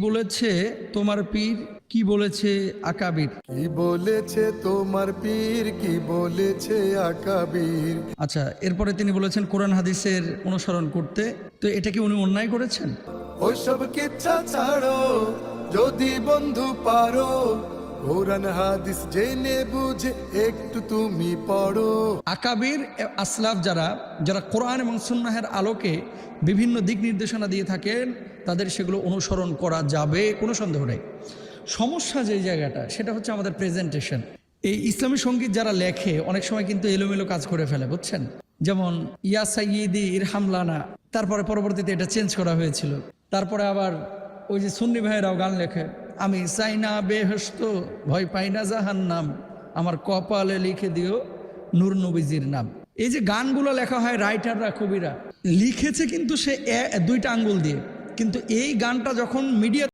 বলেছে তোমার পীর কি বলেছে আকাবির? কি বলেছে তোমার পীর কি বলেছে আকাবির? আচ্ছা এরপরে তিনি বলেছেন কোরআন হাদিসের অনুসরণ করতে। তো এটা কি উনি অন্যায় করেছেন? ওই ওইসব কিচ্ছা ছাড়ো যদি বন্ধু পারো কোরআন হাদিস জেনে বুঝে একটু তুমি পড়ো। আকাবির আসলাফ যারা যারা কোরআন এবং সুন্নাহের আলোকে বিভিন্ন দিক নির্দেশনা দিয়ে থাকেন তাদের সেগুলো অনুসরণ করা যাবে, কোনো সন্দেহ নেই। সমস্যা যে জায়গাটা, সেটা হচ্ছে আমাদের প্রেজেন্টেশন এই ইসলামী সংগীত যারা লেখে, অনেক সময় কিন্তু এলোমেলো কাজ করে ফেলে, বুঝছেন? যেমন, ইয়া সাইয়িদি ইরহামলানা, তারপরে পরবর্তীতে এটা চেঞ্জ করা হয়েছিল। তারপরে আবার ওই যে সুন্নি ভাইয়েরাও গান লেখে, আমি চাই না বেহস্ত ভয় পাই না জাহান নাম আমার কপালে লিখে দিও নূর নবীজির নাম। এই যে গানগুলো লেখা হয় রাইটাররা, কবিরা, লিখেছে কিন্তু সে দুইটা আঙ্গুল দিয়ে। কিন্তু এই গানটা যখন মিডিয়া